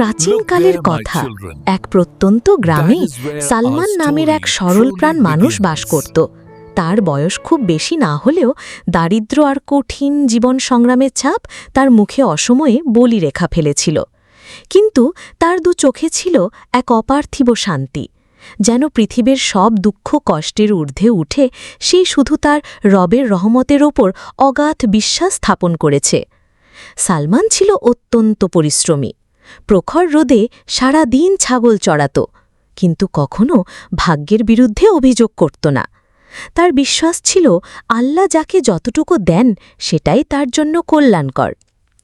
প্রাচীনকালের কথা। এক প্রত্যন্ত গ্রামে সালমান নামের এক সরলপ্রাণ মানুষ বাস করত। তার বয়স খুব বেশি না হলেও দারিদ্র্য আর কঠিন জীবন সংগ্রামের ছাপ তার মুখে অসময়ে বলি রেখা ফেলেছিল। কিন্তু তার দু চোখে ছিল এক অপার্থিব শান্তি। যেন পৃথিবীর সব দুঃখ কষ্টের ঊর্ধ্বে উঠে সেই শুধু তার রবের রহমতের ওপর অগাধ বিশ্বাস স্থাপন করেছে। সালমান ছিল অত্যন্ত পরিশ্রমী। প্রখর রোদে সারা দিন ছাগল চড়াত, কিন্তু কখনো ভাগ্যের বিরুদ্ধে অভিযোগ করত না। তার বিশ্বাস ছিল, আল্লাহ যাকে যতটুকু দেন সেটাই তার জন্য কল্যাণকর।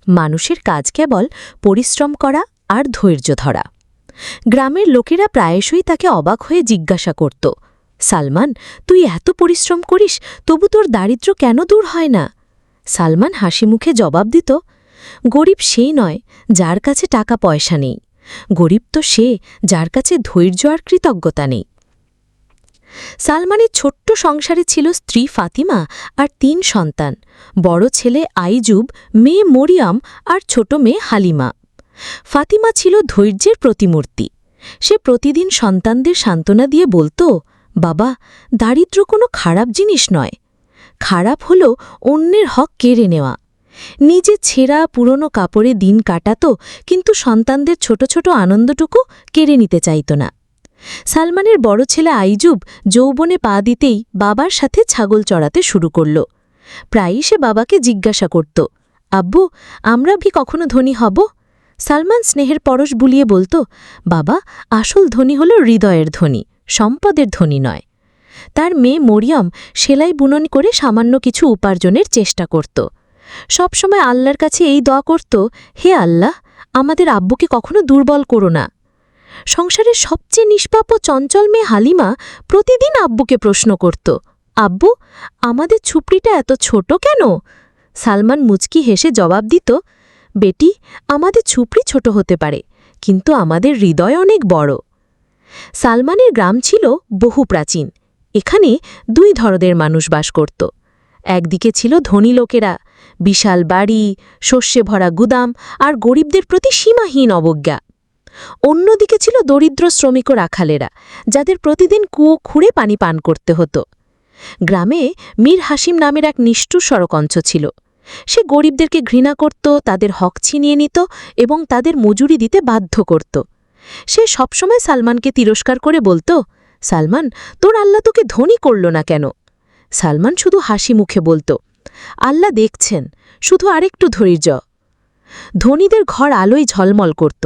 মানুষের কাজ কেবল পরিশ্রম করা আর ধৈর্য ধরা। গ্রামের লোকেরা প্রায়শই তাকে অবাক হয়ে জিজ্ঞাসা করত, সালমান, তুই এত পরিশ্রম করিস, তবু তোর দারিদ্র্য কেন দূর হয় না? সালমান হাসি মুখে জবাব দিত, গরিব সেই নয় যার কাছে টাকা পয়সা নেই। গরিব তো সে, যার কাছে ধৈর্য আর কৃতজ্ঞতা নেই। সালমানের ছোট্ট সংসারে ছিল স্ত্রী ফাতিমা আর তিন সন্তান। বড় ছেলে আইজুব মেয়ে মরিয়াম আর ছোট মেয়ে হালিমা। ফাতিমা ছিল ধৈর্যের প্রতিমূর্তি। সে প্রতিদিন সন্তানদের সান্ত্বনা দিয়ে বলতো, বাবা দারিদ্র কোনো খারাপ জিনিস নয়। খারাপ হল অন্যের হক কেড়ে নেওয়া। নিজে ছেঁড়া পুরনো কাপড়ে দিন কাটাত, কিন্তু সন্তানদের ছোট ছোট আনন্দটুকু কেড়ে নিতে চাইত না। সালমানের বড় ছেলে আইজুব যৌবনে পা দিতেই বাবার সাথে ছাগল চড়াতে শুরু করল। প্রায়ই সে বাবাকে জিজ্ঞাসা করত, আব্বু, আমরা ভি কখনো ধনী হব? সালমান স্নেহের পরশ বুলিয়ে বলতো, বাবা, আসল ধনী হল হৃদয়ের ধনী, সম্পদের ধনী নয়। তার মেয়ে মরিয়ম সেলাই বুনন করে সামান্য কিছু উপার্জনের চেষ্টা করত। সবসময় আল্লাহর কাছে এই দোয়া করত, হে আল্লাহ, আমাদের আব্বুকে কখনো দুর্বল করো না। সংসারের সবচেয়ে নিষ্পাপ ও চঞ্চল মেয়ে হালিমা প্রতিদিন আব্বুকে প্রশ্ন করত, আব্বু, আমাদের ছুপড়িটা এত ছোট কেন? সালমান মুচকি হেসে জবাব দিত, বেটি, আমাদের ছুপড়ি ছোট হতে পারে, কিন্তু আমাদের হৃদয় অনেক বড়। সালমানের গ্রাম ছিল বহু প্রাচীন, এখানে দুই ধরনের মানুষ বাস করত। একদিকে ছিল ধনী লোকেরা, বিশাল বাড়ি, শস্যে ভরা গুদাম আর গরিবদের প্রতি সীমাহীন অবজ্ঞা। অন্যদিকে ছিল দরিদ্র শ্রমিক রাখালেরা, যাদের প্রতিদিন কুয়ো খুঁড়ে পানি পান করতে হতো। গ্রামে মীর হাসিম নামের এক নিষ্ঠুর সড়কঞ্চ ছিল। সে গরিবদেরকে ঘৃণা করত, তাদের হক ছিনিয়ে নিত এবং তাদের মজুরি দিতে বাধ্য করত। সে সবসময় সালমানকে তিরস্কার করে বলতো, সালমান, তোর আল্লাহ তোকে ধনী করল না কেন? সালমান শুধু হাসি মুখে বলত, আল্লাহ দেখছেন, শুধু আরেকটু ধৈর্য। ধনীদের ঘর আলোয় ঝলমল করত,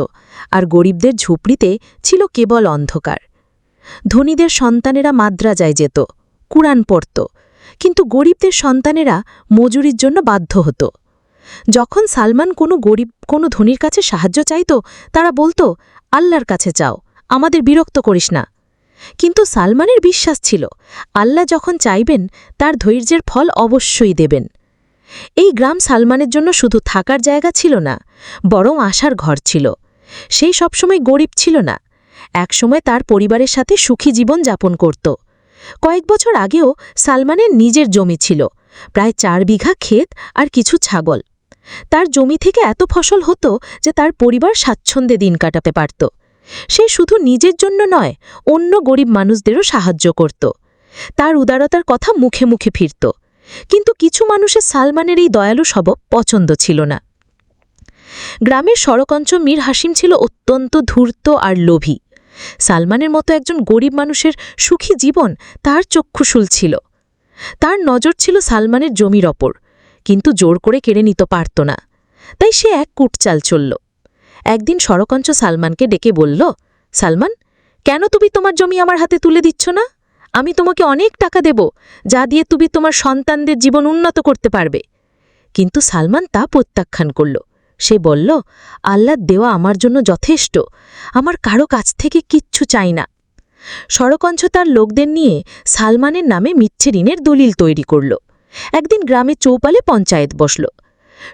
আর গরিবদের ঝুপড়িতে ছিল কেবল অন্ধকার। ধনীদের সন্তানেরা মাদ্রাজায় যেত, কুরআন পড়ত, কিন্তু গরিবদের সন্তানেরা মজুরির জন্য বাধ্য হতো। যখন সালমান কোনো গরিব, কোনো ধনীর কাছে সাহায্য চাইত, তারা বলতো, আল্লাহর কাছে চাও, আমাদের বিরক্ত করিস না। কিন্তু সালমানের বিশ্বাস ছিল, আল্লাহ যখন চাইবেন, তার ধৈর্যের ফল অবশ্যই দেবেন। এই গ্রাম সালমানের জন্য শুধু থাকার জায়গা ছিল না, বরং আশার ঘর ছিল। সেই সবসময় গরিব ছিল না, একসময় তার পরিবারের সাথে সুখী জীবন যাপন করত। কয়েক বছর আগেও সালমানের নিজের জমি ছিল, প্রায় চার বিঘা ক্ষেত আর কিছু ছাগল। তার জমি থেকে এত ফসল হতো যে তার পরিবার স্বাচ্ছন্দ্যে দিন কাটাতে পারত। সে শুধু নিজের জন্য নয়, অন্য গরিব মানুষদেরও সাহায্য করত। তার উদারতার কথা মুখে মুখে ফিরত। কিন্তু কিছু মানুষের সালমানের এই দয়ালু স্বভাব পছন্দ ছিল না। গ্রামের সড়কঞ্চ মীর হাসিম ছিল অত্যন্ত ধূর্ত আর লোভী। সালমানের মতো একজন গরিব মানুষের সুখী জীবন তার চক্ষুশুল ছিল। তার নজর ছিল সালমানের জমির ওপর, কিন্তু জোর করে কেড়ে নিতে পারত না। তাই সে এক কুটচাল চলল। একদিন সরকঞ্চ সালমানকে ডেকে বলল, সালমান, কেন তুমি তোমার জমি আমার হাতে তুলে দিচ্ছ না? আমি তোমাকে অনেক টাকা দেব, যা দিয়ে তুমি তোমার সন্তানদের জীবন উন্নত করতে পারবে। কিন্তু সালমান তা প্রত্যাখ্যান করল। সে বলল আল্লাহ দেওয়া আমার জন্য যথেষ্ট, আমার কারও কাছ থেকে কিচ্ছু চাই না। সড়কঞ্চ তার লোকদের নিয়ে সালমানের নামে মিচ্ছে ঋণের দলিল তৈরি করল। একদিন গ্রামে চৌপালে পঞ্চায়েত বসল।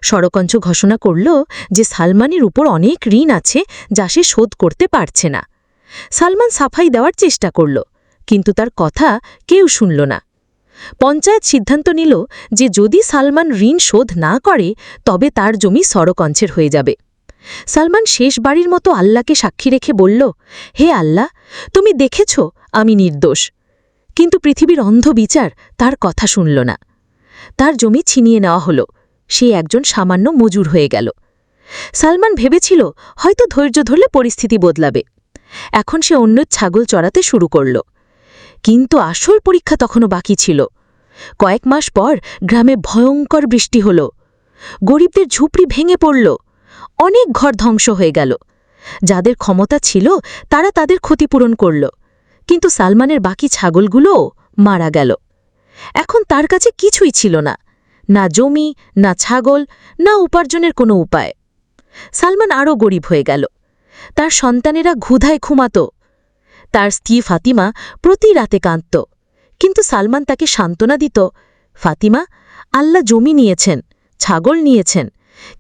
সড়কঞ্চ ঘোষণা করল যে সালমানের উপর অনেক ঋণ আছে যা সে শোধ করতে পারছে না। সালমান সাফাই দেওয়ার চেষ্টা করল, কিন্তু তার কথা কেউ শুনল না। পঞ্চায়েত সিদ্ধান্ত নিল যে যদি সালমান ঋণ শোধ না করে, তবে তার জমি সড়কঞ্চের হয়ে যাবে। সালমান শেষবাড়ির মতো আল্লাহকে সাক্ষী রেখে বলল, হে আল্লাহ, তুমি দেখেছ, আমি নির্দোষ। কিন্তু পৃথিবীর অন্ধ বিচার তার কথা শুনল না। তার জমি ছিনিয়ে নেওয়া হল। সে একজন সামান্য মজুর হয়ে গেল। সালমান ভেবেছিল হয়তো ধৈর্য ধরলে পরিস্থিতি বদলাবে। এখন সে অন্য ছাগল চড়াতে শুরু করল। কিন্তু আসল পরীক্ষা তখনও বাকি ছিল। কয়েক মাস পর গ্রামে ভয়ঙ্কর বৃষ্টি হল। গরিবদের ঝুপড়ি ভেঙে পড়ল। অনেক ঘর ধ্বংস হয়ে গেল। যাদের ক্ষমতা ছিল, তারা তাদের ক্ষতিপূরণ করল। কিন্তু সালমানের বাকি ছাগলগুলোও মারা গেল। এখন তার কাছে কিছুই ছিল না। না জমি, না ছাগল, না উপার্জনের কোনো উপায়। সালমান আরও গরিব হয়ে গেল। তার সন্তানেরা ঘুধায় ঘুমাত। তার স্ত্রী ফাতিমা প্রতি রাতে কাঁদত। কিন্তু সালমান তাকে সান্ত্বনা দিত, ফাতিমা, আল্লাহ জমি নিয়েছেন, ছাগল নিয়েছেন,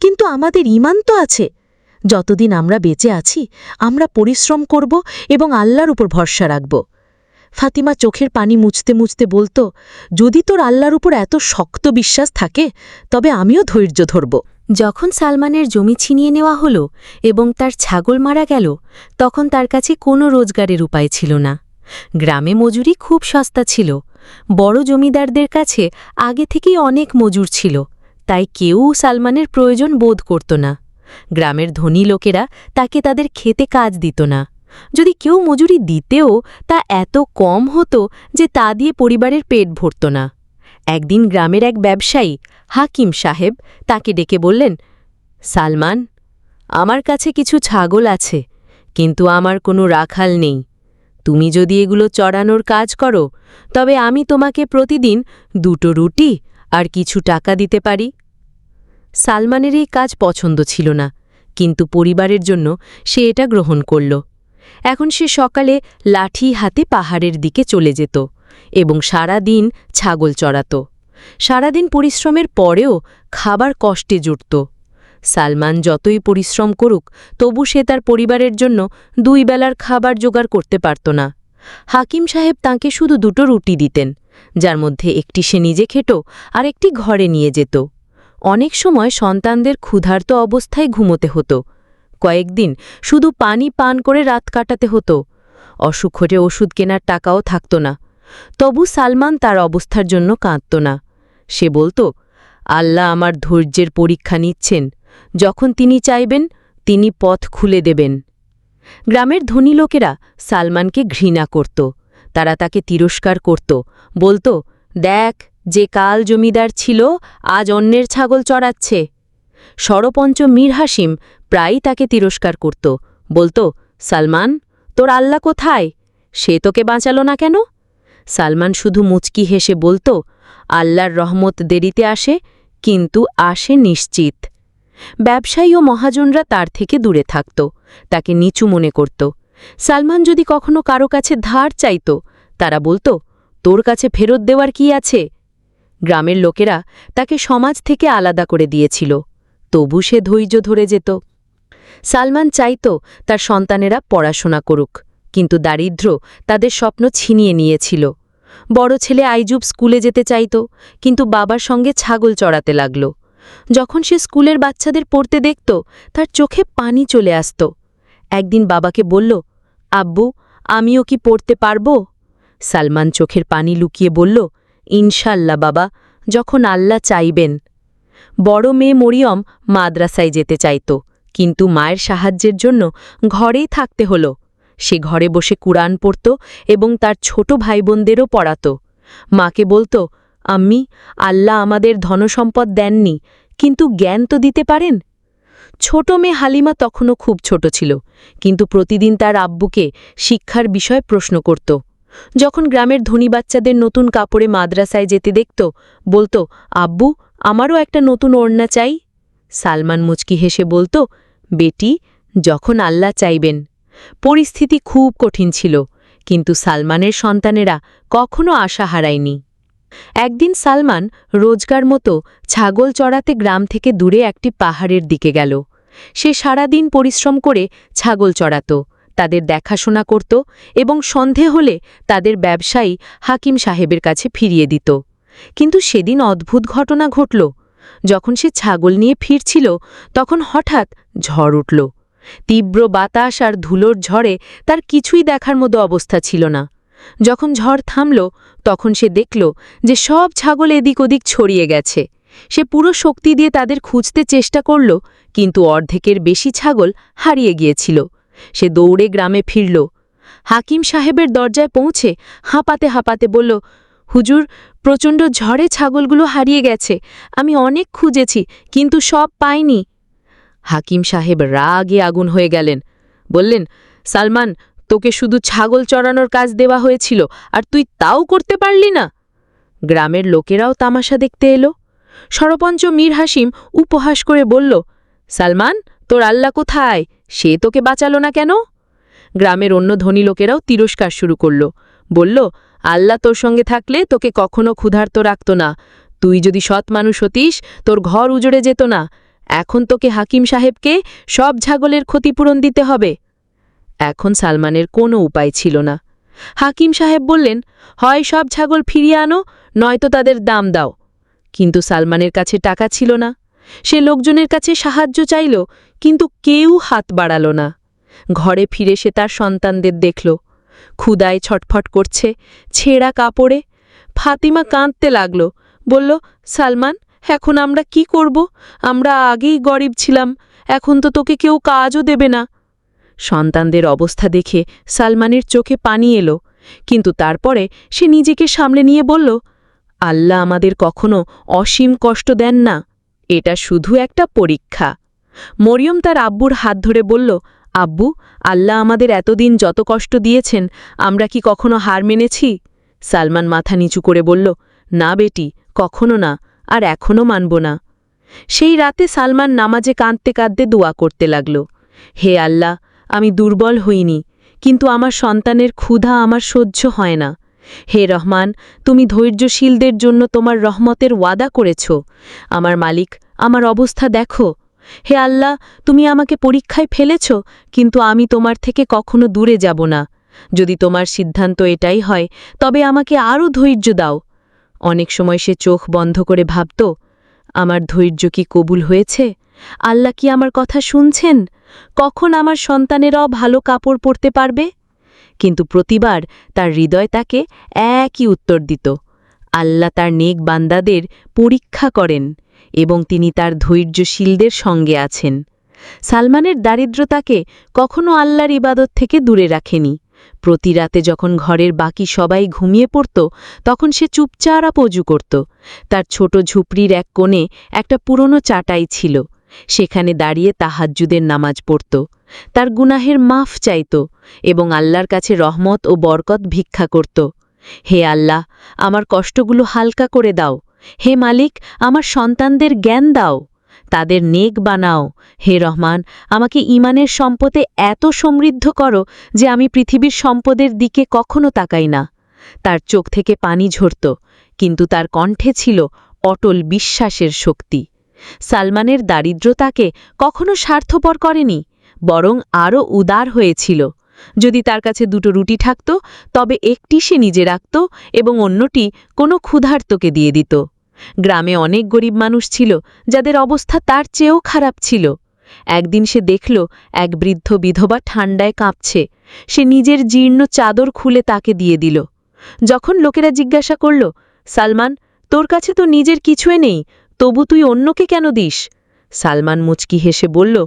কিন্তু আমাদের ইমান তো আছে। যতদিন আমরা বেঁচে আছি, আমরা পরিশ্রম করব এবং আল্লাহর উপর ভরসা রাখব। ফাতিমা চোখের পানি মুছতে মুছতে বলতো, যদি তোর আল্লাহর উপর এত শক্ত বিশ্বাস থাকে, তবে আমিও ধৈর্য ধরব। যখন সালমানের জমি ছিনিয়ে নেওয়া হলো এবং তার ছাগল মারা গেল, তখন তার কাছে কোনো রোজগারের উপায় ছিল না। গ্রামে মজুরি খুব সস্তা ছিল। বড় জমিদারদের কাছে আগে থেকেই অনেক মজুর ছিল, তাই কেউ সালমানের প্রয়োজন বোধ করত না। গ্রামের ধনী লোকেরা তাকে তাদের খেতে কাজ দিত না। যদি কেউ মজুরি দিতেও তা এত কম হতো যে তা দিয়ে পরিবারের পেট ভরত না। একদিন গ্রামের এক ব্যবসায়ী, হাকিম সাহেব, তাকে ডেকে বললেন, সালমান, আমার কাছে কিছু ছাগল আছে, কিন্তু আমার কোনো রাখাল নেই। তুমি যদি এগুলো চড়ানোর কাজ করো, তবে আমি তোমাকে প্রতিদিন দুটো রুটি আর কিছু টাকা দিতে পারি। সালমানের এই কাজ পছন্দ ছিল না, কিন্তু পরিবারের জন্য সে এটা গ্রহণ করল। এখন সে সকালে লাঠি হাতে পাহাড়ের দিকে চলে যেত এবং সারা দিন ছাগল চড়াত। সারাদিন পরিশ্রমের পরেও খাবার কষ্টে জুটত। সালমান যতই পরিশ্রম করুক, তবু সে তার পরিবারের জন্য দুই বেলার খাবার জোগাড় করতে পারত না। হাকিম সাহেব তাঁকে শুধু দুটো রুটি দিতেন, যার মধ্যে একটি সে নিজে খেত আর একটি ঘরে নিয়ে যেত। অনেক সময় সন্তানদের ক্ষুধার্ত অবস্থায় ঘুমোতে হতো। কয়েকদিন শুধু পানি পান করে রাত কাটাতে হতো। অসুখ হটে ওষুধ কেনার টাকাও থাকত না। তবু সালমান তার অবস্থার জন্য কাঁদত না। সে বলতো, আল্লাহ আমার ধৈর্যের পরীক্ষা নিচ্ছেন। যখন তিনি চাইবেন, তিনি পথ খুলে দেবেন। গ্রামের ধনী লোকেরা সালমানকে ঘৃণা করত। তারা তাকে তিরস্কার করত। বলতো, দেখ, যে কাল জমিদার ছিল, আজ অন্যের ছাগল চড়াচ্ছে। সরপঞ্চ মীর হাসিম প্রায়ই তাকে তিরস্কার করত। বলতো, সালমান, তোর আল্লাহ কোথায়? সে তোকে বাঁচালো না কেন? সালমান শুধু মুচকি হেসে বলতো, আল্লাহর রহমত দেরিতে আসে, কিন্তু আসে নিশ্চিত। ব্যবসায়ী ও মহাজনরা তার থেকে দূরে থাকত, তাকে নিচু মনে করত। সালমান যদি কখনো কারও কাছে ধার চাইত, তারা বলতো, তোর কাছে ফেরত দেওয়ার কি আছে? গ্রামের লোকেরা তাকে সমাজ থেকে আলাদা করে দিয়েছিল। তবু সে ধৈর্য ধরে যেত। সালমান চাইত তার সন্তানেরা পড়াশোনা করুক, কিন্তু দারিদ্র তাদের স্বপ্ন ছিনিয়ে নিয়েছিল। বড় ছেলে আইজুব স্কুলে যেতে চাইত, কিন্তু বাবার সঙ্গে ছাগল চড়াতে লাগল। যখন সে স্কুলের বাচ্চাদের পড়তে দেখত, তার চোখে পানি চলে আসত। একদিন বাবাকে বলল, আব্বু, আমিও কি পড়তে পারব? সালমান চোখের পানি লুকিয়ে বলল, ইনশাল্লাহ বাবা, যখন আল্লাহ চাইবেন। বড় মেয়ে মরিয়ম মাদ্রাসায় যেতে চাইত, কিন্তু মায়ের সাহায্যের জন্য ঘরেই থাকতে হল। সে ঘরে বসে কুরআন পড়ত এবং তার ছোট ভাইবোনদেরও পড়াত। মাকে বলতো, আম্মি, আল্লাহ আমাদের ধনসম্পদ দেননি, কিন্তু জ্ঞান তো দিতে পারেন? ছোট মেয়ে হালিমা তখনও খুব ছোট ছিল, কিন্তু প্রতিদিন তার আব্বুকে শিক্ষার বিষয়ে প্রশ্ন করত। যখন গ্রামের ধনী বাচ্চাদের নতুন কাপড়ে মাদ্রাসায় যেতে দেখত, বলতো, আব্বু আমারও একটা নতুন ওড়না চাই। সালমান মুচকি হেসে বলতো, বেটি, যখন আল্লাহ চাইবেন। পরিস্থিতি খুব কঠিন ছিল, কিন্তু সালমানের সন্তানেরা কখনো আশা হারায়নি। একদিন সালমান রোজগার মতো ছাগল চড়াতে গ্রাম থেকে দূরে একটি পাহাড়ের দিকে গেল। সে সারাদিন পরিশ্রম করে ছাগল চড়াত, তাদের দেখাশোনা করত এবং সন্ধে হলে তাদের ব্যবসায়ী হাকিম সাহেবের কাছে ফিরিয়ে দিত। কিন্তু সেদিন অদ্ভুত ঘটনা ঘটল। যখন সে ছাগল নিয়ে ফিরছিল, তখন হঠাৎ ঝড় উঠল। তীব্র বাতাস আর ধুলোর ঝড়ে তার কিছুই দেখার মতো অবস্থা ছিল না। যখন ঝড় থামল, তখন সে দেখল যে সব ছাগল এদিক ওদিক ছড়িয়ে গেছে। সে পুরো শক্তি দিয়ে তাদের খুঁজতে চেষ্টা করল, কিন্তু অর্ধেকের বেশি ছাগল হারিয়ে গিয়েছিল। সে দৌড়ে গ্রামে ফিরল। হাকিম সাহেবের দরজায় পৌঁছে হাঁপাতে হাঁপাতে বলল হুজুর, প্রচণ্ড ঝড়ে ছাগলগুলো হারিয়ে গেছে। আমি অনেক খুঁজেছি, কিন্তু সব পাইনি। হাকিম সাহেব রাগে আগুন হয়ে গেলেন। বললেন, সালমান, তোকে শুধু ছাগল চড়ানোর কাজ দেওয়া হয়েছিল, আর তুই তাও করতে পারলি না। গ্রামের লোকেরাও তামাশা দেখতে এলো। সরপঞ্চ মীর হাসিম উপহাস করে বলল, সালমান, তোর আল্লাহ কোথায়? সে তোকে বাঁচালো না কেন? গ্রামের অন্য ধনী লোকেরাও তিরস্কার শুরু করল। বলল আল্লাহ তোর সঙ্গে থাকলে তোকে কখনো ক্ষুধার্ত রাখত না। তুই যদি সৎ মানুষ হতিস, তোর ঘর উজড়ে যেত না। এখন তোকে হাকিম সাহেবকে সব ছাগলের ক্ষতিপূরণ দিতে হবে। এখন সালমানের কোনো উপায় ছিল না। হাকিম সাহেব বললেন, হয় সব ছাগল ফিরিয়ে আনো, নয়তো তাদের দাম দাও। কিন্তু সালমানের কাছে টাকা ছিল না। সে লোকজনের কাছে সাহায্য চাইল, কিন্তু কেউ হাত বাড়াল না। ঘরে ফিরে সে তার সন্তানদের দেখল। ক্ষুদায় ছটফট করছে ছেঁড়া কাপড়ে। ফাতিমা কাঁদতে লাগল, বলল, সালমান, এখন আমরা কি করব? আমরা আগেই গরিব ছিলাম, এখন তো তোকে কেউ কাজও দেবে না। সন্তানদের অবস্থা দেখে সালমানের চোখে পানি এলো, কিন্তু তারপরে সে নিজেকে সামলে নিয়ে বলল, আল্লাহ আমাদের কখনো অসীম কষ্ট দেন না, এটা শুধু একটা পরীক্ষা। মরিয়ম তার আব্বুর হাত ধরে বলল আব্বু, আল্লাহ আমাদের এতদিন যত কষ্ট দিয়েছেন, আমরা কি কখনো হার মেনেছি? সালমান মাথা নিচু করে বলল, না বেটি, কখনো না, আর এখনও মানব না। সেই রাতে সালমান নামাজে কাঁদতে কাঁদতে দোয়া করতে লাগল, হে আল্লাহ, আমি দুর্বল হইনি, কিন্তু আমার সন্তানের ক্ষুধা আমার সহ্য হয় না। হে রহমান, তুমি ধৈর্যশীলদের জন্য তোমার রহমতের ওয়াদা করেছ। আমার মালিক, আমার অবস্থা দেখো। হে আল্লাহ, তুমি আমাকে পরীক্ষায় ফেলেছ, কিন্তু আমি তোমার থেকে কখনো দূরে যাব না। যদি তোমার সিদ্ধান্ত এটাই হয়, তবে আমাকে আরও ধৈর্য দাও। অনেক সময় সে চোখ বন্ধ করে ভাবত, আমার ধৈর্য কি কবুল হয়েছে? আল্লাহ কি আমার কথা শুনছেন? কখন আমার সন্তানেরাও ভালো কাপড় পরতে পারবে? কিন্তু প্রতিবার তার হৃদয় তাকে একই উত্তর দিত। আল্লাহ তার নেক বান্দাদের পরীক্ষা করেন। এবং তিনি তার ধৈর্যশীলদের সঙ্গে আছেন। সালমানের দারিদ্রতাকে কখনো আল্লাহর ইবাদত থেকে দূরে রাখেনি। প্রতি রাতে যখন ঘরের বাকি সবাই ঘুমিয়ে পড়ত, তখন সে চুপচারা পজু করত। তার ছোট ঝুপড়ির এক কোণে একটা পুরনো চাটাই ছিল। সেখানে দাঁড়িয়ে তাহাজ্জুদের নামাজ পড়ত। তার গুনাহের মাফ চাইত এবং আল্লাহর কাছে রহমত ও বরকত ভিক্ষা করত। হে আল্লাহ, আমার কষ্টগুলো হালকা করে দাও। হে মালিক, আমার সন্তানদের জ্ঞান দাও। তাদের নেক বানাও। হে রহমান, আমাকে ইমানের সম্পদে এত সমৃদ্ধ করো যে আমি পৃথিবীর সম্পদের দিকে কখনো তাকাই না। তার চোখ থেকে পানি ঝরত, কিন্তু তার কণ্ঠে ছিল অটল বিশ্বাসের শক্তি। সালমানের দারিদ্রতাকে কখনো স্বার্থপর করেনি, বরং আরও উদার হয়েছিল। যদি তার কাছে দুটো রুটি থাকত, তবে একটি সে নিজে রাখত এবং অন্যটি কোনো ক্ষুধার্তকে দিয়ে দিত। গ্রামে অনেক গরিব মানুষ ছিল, যাদের অবস্থা তার চেয়েও খারাপ ছিল। একদিন সে দেখল, এক বৃদ্ধ বিধবা ঠান্ডায় কাঁপছে। সে নিজের জীর্ণ চাদর খুলে তাকে দিয়ে দিল। যখন লোকেরা জিজ্ঞাসা করল, সালমান, তোর কাছে তো নিজের কিছুই নেই, তবু তুই অন্যকে কেন দিস? সালমান মুচকি হেসে বলল,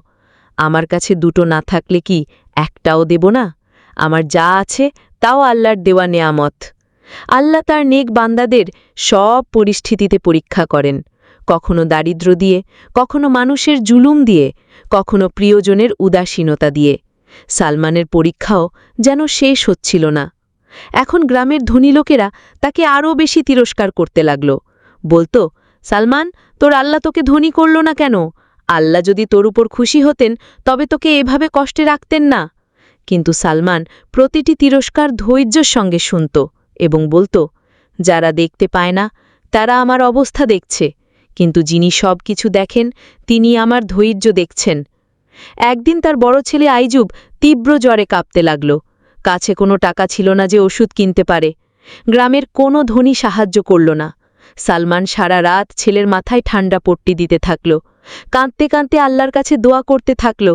আমার কাছে দুটো না থাকলে কি একটাও দেব না? আমার যা আছে তাও আল্লাহর দেওয়া নেয়ামত। আল্লাহ তার নেক বান্দাদের সব পরিস্থিতিতে পরীক্ষা করেন। কখনো দারিদ্র দিয়ে, কখনো মানুষের জুলুম দিয়ে, কখনো প্রিয়জনের উদাসীনতা দিয়ে। সালমানের পরীক্ষাও যেন শেষ হচ্ছিল না। এখন গ্রামের ধনী লোকেরা তাকে আরও বেশি তিরস্কার করতে লাগল। বলতো, সালমান, তোর আল্লাহ তোকে ধনী করল না কেন? আল্লাহ যদি তোর উপর খুশি হতেন, তবে তোকে এভাবে কষ্টে রাখতেন না। কিন্তু সালমান প্রতিটি তিরস্কার ধৈর্যের সঙ্গে শুনত। এবং বলতো, যারা দেখতে পায় না, তারা আমার অবস্থা দেখছে, কিন্তু যিনি সব কিছু দেখেন, তিনি আমার ধৈর্য দেখছেন। একদিন তার বড় ছেলে আইজুব তীব্র জ্বরে কাঁপতে লাগল। কাছে কোনো টাকা ছিল না যে ওষুধ কিনতে পারে। গ্রামের কোনো ধনী সাহায্য করল না। সালমান সারা রাত ছেলের মাথায় ঠান্ডা পট্টি দিতে থাকল। কাঁদতে কাঁদতে আল্লাহর কাছে দোয়া করতে থাকল,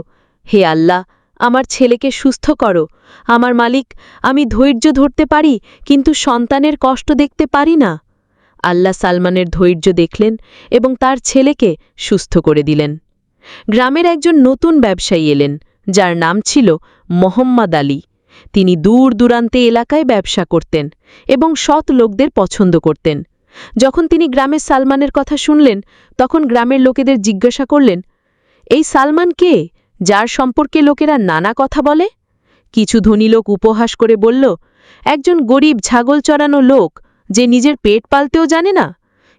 হে আল্লাহ আমার ছেলেকে সুস্থ করো। আমার মালিক, আমি ধৈর্য ধরতে পারি, কিন্তু সন্তানের কষ্ট দেখতে পারি না। আল্লাহ সালমানের ধৈর্য দেখলেন এবং তার ছেলেকে সুস্থ করে দিলেন। গ্রামের একজন নতুন ব্যবসায়ী এলেন, যার নাম ছিল মোহাম্মদ আলী। তিনি দূর দূরান্তে এলাকায় ব্যবসা করতেন এবং সৎ লোকদের পছন্দ করতেন। যখন তিনি গ্রামের সালমানের কথা শুনলেন, তখন গ্রামের লোকেদের জিজ্ঞাসা করলেন, এই সালমান কে? যার সম্পর্কে লোকেরা নানা কথা বলে। কিছু ধনী লোক উপহাস করে বলল, একজন গরিব ছাগল চড়ানো লোক যে নিজের পেট পালতেও জানে না?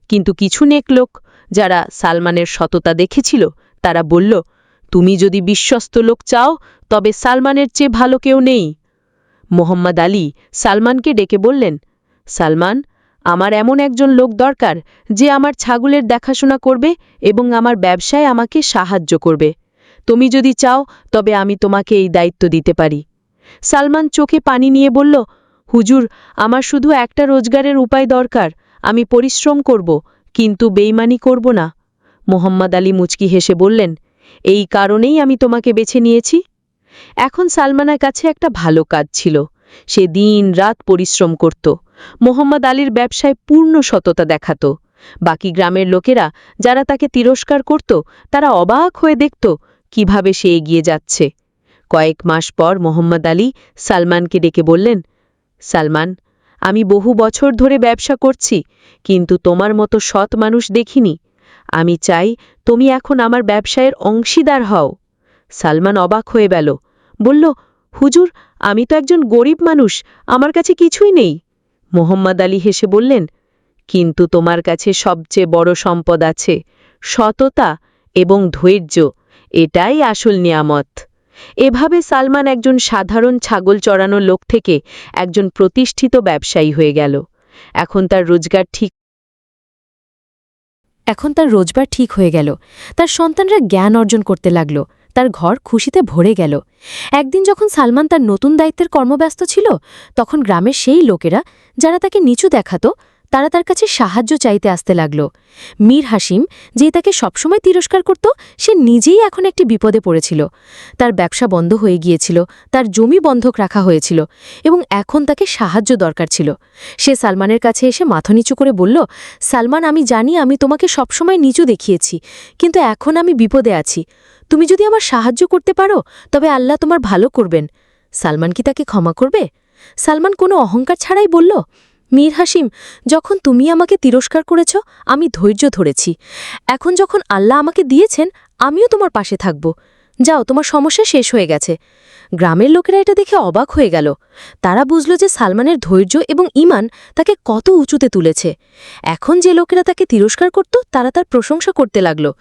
কিন্তু কিছু নেক লোক, যারা সালমানের সততা দেখেছিল, তারা বলল, তুমি যদি বিশ্বস্ত লোক চাও, তবে সালমানের চেয়ে ভালো কেউ নেই। মোহাম্মদ আলী সালমানকে ডেকে বললেন, সালমান, আমার এমন একজন লোক দরকার যে আমার ছাগলের দেখাশোনা করবে এবং আমার ব্যবসায় আমাকে সাহায্য করবে। তুমি যদি চাও, তবে আমি তোমাকে এই দায়িত্ব দিতে পারি। সালমান চোখে পানি নিয়ে বলল, হুজুর, আমার শুধু একটা রোজগারের উপায় দরকার, আমি পরিশ্রম করব, কিন্তু বেইমানি করব না। মোহাম্মদ আলী মুচকি হেসে বললেন, এই কারণেই আমি তোমাকে বেছে নিয়েছি? এখন সালমানের কাছে একটা ভালো কাজ ছিল। সে দিন রাত পরিশ্রম করত। মোহাম্মদ আলীর ব্যবসায় পূর্ণ সততা দেখাত। বাকি গ্রামের লোকেরা, যারা তাকে তিরস্কার করত, তারা অবাক হয়ে দেখত কীভাবে সে এগিয়ে যাচ্ছে? কয়েক মাস পর মোহাম্মদ আলী সালমানকে ডেকে বললেন, সালমান, আমি বহু বছর ধরে ব্যবসা করছি, কিন্তু তোমার মতো সৎ মানুষ দেখিনি। আমি চাই তুমি এখন আমার ব্যবসায়ের অংশীদার হও। সালমান অবাক হয়ে গেল, বলল, হুজুর, আমি তো একজন গরিব মানুষ, আমার কাছে কিছুই নেই। মোহাম্মদ আলী হেসে বললেন, কিন্তু তোমার কাছে সবচেয়ে বড় সম্পদ আছে সততা এবং ধৈর্য। এটাই আসল নিয়ামত। এভাবে সালমান একজন সাধারণ ছাগল চড়ানো লোক থেকে একজন প্রতিষ্ঠিত ব্যবসায়ী হয়ে গেল। এখন তার রোজগার ঠিক এখন তার রোজগার ঠিক হয়ে গেল। তার সন্তানরা জ্ঞান অর্জন করতে লাগল। তার ঘর খুশিতে ভরে গেল। একদিন যখন সালমান তার নতুন দায়িত্বের কর্মব্যস্ত ছিল, তখন গ্রামের সেই লোকেরা যারা তাকে নিচু দেখাত তারা তার কাছে সাহায্য চাইতে আসতে লাগল। মীর হাসিম যে তাকে সবসময় তিরস্কার করত, সে নিজেই এখন একটি বিপদে পড়েছিল। তার ব্যবসা বন্ধ হয়ে গিয়েছিল, তার জমি বন্ধক রাখা হয়েছিল এবং এখন তাকে সাহায্য দরকার ছিল। সে সালমানের কাছে এসে মাথা নিচু করে বলল, সালমান, আমি জানি আমি তোমাকে সবসময় নিচু দেখিয়েছি, কিন্তু এখন আমি বিপদে আছি। তুমি যদি আমার সাহায্য করতে পারো, তবে আল্লাহ তোমার ভালো করবেন। সালমান কি তাকে ক্ষমা করবে? সালমান কোনো অহংকার ছাড়াই বলল মীর হাসিম যখন তুমি আমাকে তিরস্কার করেছ, আমি ধৈর্য ধরেছি। এখন যখন আল্লাহ আমাকে দিয়েছেন, আমিও তোমার পাশে থাকব। যাও, তোমার সমস্যা শেষ হয়ে গেছে। গ্রামের লোকেরা এটা দেখে অবাক হয়ে গেল। তারা বুঝল যে সালমানের ধৈর্য এবং ইমান তাকে কত উঁচুতে তুলেছে। এখন যে লোকেরা তাকে তিরস্কার করত, তারা তার প্রশংসা করতে লাগল।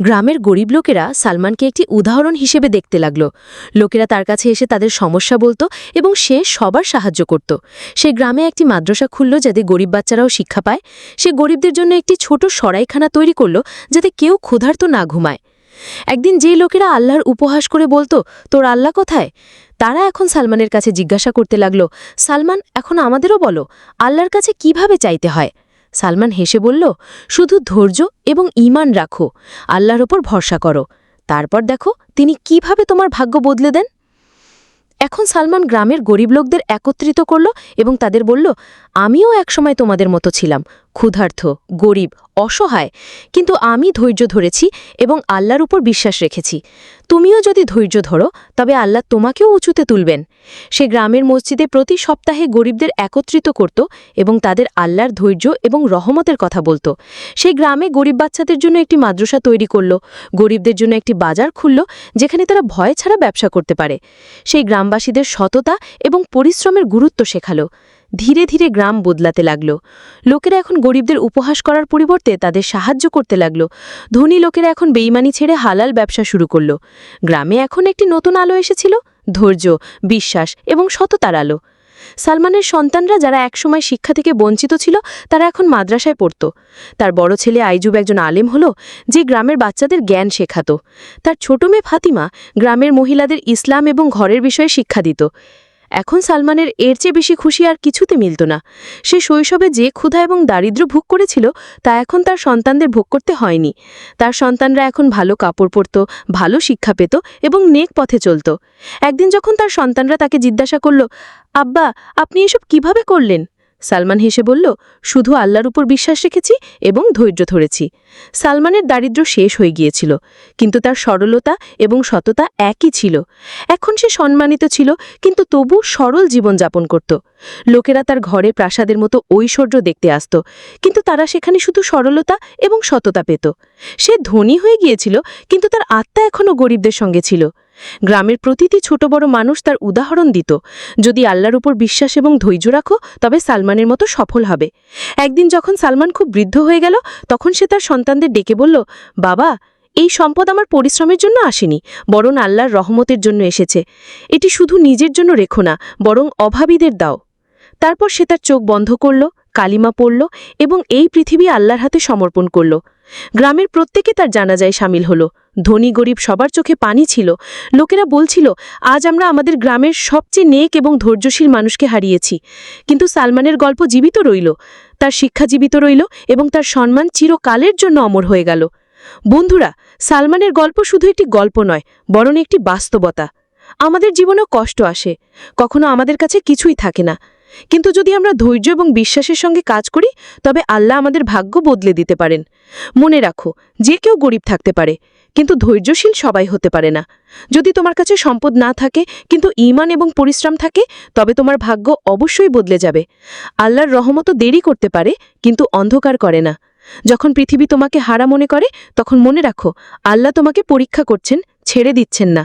গ্রামের গরিব লোকেরা সালমানকে একটি উদাহরণ হিসেবে দেখতে লাগল। লোকেরা তার কাছে এসে তাদের সমস্যা বলতো এবং সে সবার সাহায্য করত। সে গ্রামে একটি মাদ্রাসা খুলল যাতে গরিব বাচ্চারাও শিক্ষা পায়। সে গরিবদের জন্য একটি ছোট সরাইখানা তৈরি করল যাতে কেউ ক্ষুধার্ত না ঘুমায়। একদিন যে লোকেরা আল্লাহর উপহাস করে বলতো, তোর আল্লাহ কোথায়? তারা এখন সালমানের কাছে জিজ্ঞাসা করতে লাগল, সালমান, এখন আমাদেরও বলো, আল্লাহর কাছে কীভাবে চাইতে হয়? সালমান হেসে বলল, শুধু ধৈর্য এবং ঈমান রাখো, আল্লাহর ওপর ভরসা করো। তারপর দেখো, তিনি কীভাবে তোমার ভাগ্য বদলে দেন? এখন সালমান গ্রামের গরিব লোকদের একত্রিত করল এবং তাদের বলল আমিও একসময় তোমাদের মতো ছিলাম, ক্ষুধার্থ, গরিব, অসহায়। কিন্তু আমি ধৈর্য ধরেছি এবং আল্লাহর উপর বিশ্বাস রেখেছি। তুমিও যদি ধৈর্য ধরো, তবে আল্লাহ তোমাকেও উঁচুতে তুলবেন। সে গ্রামের মসজিদে প্রতি সপ্তাহে গরিবদের একত্রিত করত এবং তাদের আল্লাহর ধৈর্য এবং রহমতের কথা বলতো। সে গ্রামে গরিব বাচ্চাদের জন্য একটি মাদ্রাসা তৈরি করল, গরিবদের জন্য একটি বাজার খুলল, যেখানে তারা ভয় ছাড়া ব্যবসা করতে পারে। সেই গ্রামবাসীদের সততা এবং পরিশ্রমের গুরুত্ব শেখালো। ধীরে ধীরে গ্রাম বদলাতে লাগল। লোকেরা এখন গরিবদের উপহাস করার পরিবর্তে তাদের সাহায্য করতে লাগল। ধনী লোকেরা এখন বেইমানি ছেড়ে হালাল ব্যবসা শুরু করল। গ্রামে এখন একটি নতুন আলো এসেছিল, ধৈর্য, বিশ্বাস এবং সততার আলো। সালমানের সন্তানরা যারা একসময় শিক্ষা থেকে বঞ্চিত ছিল, তারা এখন মাদ্রাসায় পড়ত। তার বড় ছেলে আইজুব একজন আলেম হল, যে গ্রামের বাচ্চাদের জ্ঞান শেখাত। তার ছোট মেয়ে ফাতিমা গ্রামের মহিলাদের ইসলাম এবং ঘরের বিষয়ে শিক্ষা দিত। এখন সালমানের এর চেয়ে বেশি খুশি আর কিছুতে মিলত না। সে শৈশবে যে ক্ষুধা এবং দারিদ্র ভোগ করেছিল, তা এখন তার সন্তানদের ভোগ করতে হয়নি। তার সন্তানরা এখন ভালো কাপড় পরত, ভালো শিক্ষা পেত এবং নেক পথে চলত। একদিন যখন তার সন্তানরা তাকে জিজ্ঞাসা করল, আব্বা, আপনি এসব কীভাবে করলেন? সালমান হেসে বলল, শুধু আল্লাহর উপর বিশ্বাস রেখেছি এবং ধৈর্য ধরেছি। সালমানের দারিদ্র্য শেষ হয়ে গিয়েছিল, কিন্তু তার সরলতা এবং সততা একই ছিল। এখন সে সম্মানিত ছিল, কিন্তু তবু সরল জীবনযাপন করত। লোকেরা তার ঘরে প্রাসাদের মতো ঐশ্বর্য দেখতে আসত, কিন্তু তারা সেখানে শুধু সরলতা এবং সততা পেত। সে ধনী হয়ে গিয়েছিল, কিন্তু তার আত্মা এখনও গরিবদের সঙ্গে ছিল। গ্রামের প্রতিটি ছোট বড় মানুষ তার উদাহরণ দিত। যদি আল্লাহর উপর বিশ্বাস এবং ধৈর্য রাখো, তবে সালমানের মতো সফল হবে। একদিন যখন সালমান খুব বৃদ্ধ হয়ে গেল, তখন সে তার সন্তানদের ডেকে বলল, বাবা, এই সম্পদ আমার পরিশ্রমের জন্য আসেনি, বরং আল্লাহর রহমতের জন্য এসেছে। এটি শুধু নিজের জন্য রেখো না, বরং অভাবীদের দাও। তারপর সে তার চোখ বন্ধ করল, কালিমা পড়ল এবং এই পৃথিবী আল্লাহর হাতে সমর্পণ করল। গ্রামের প্রত্যেকে তার জানাজায় সামিল হলো। ধনী গরিব সবার চোখে পানি ছিল। লোকেরা বলছিল, আজ আমরা আমাদের গ্রামের সবচেয়ে নেক এবং ধৈর্যশীল মানুষকে হারিয়েছি। কিন্তু সালমানের গল্প জীবিত রইল। তার শিক্ষা জীবিত রইল এবং তার সম্মান চিরকালের জন্য অমর হয়ে গেল। বন্ধুরা, সালমানের গল্প শুধু একটি গল্প নয়, বরং একটি বাস্তবতা। আমাদের জীবনেও কষ্ট আসে। কখনো আমাদের কাছে কিছুই থাকে না। কিন্তু যদি আমরা ধৈর্য এবং বিশ্বাসের সঙ্গে কাজ করি, তবে আল্লাহ আমাদের ভাগ্য বদলে দিতে পারেন। মনে রাখো, যে কেউ গরিব থাকতে পারে, কিন্তু ধৈর্যশীল সবাই হতে পারে না। যদি তোমার কাছে সম্পদ না থাকে, কিন্তু ঈমান এবং পরিশ্রম থাকে, তবে তোমার ভাগ্য অবশ্যই বদলে যাবে। আল্লাহর রহমতও দেরি করতে পারে, কিন্তু অন্ধকার করে না। যখন পৃথিবী তোমাকে হারা মনে করে, তখন মনে রাখো, আল্লাহ তোমাকে পরীক্ষা করছেন, ছেড়ে দিচ্ছেন না।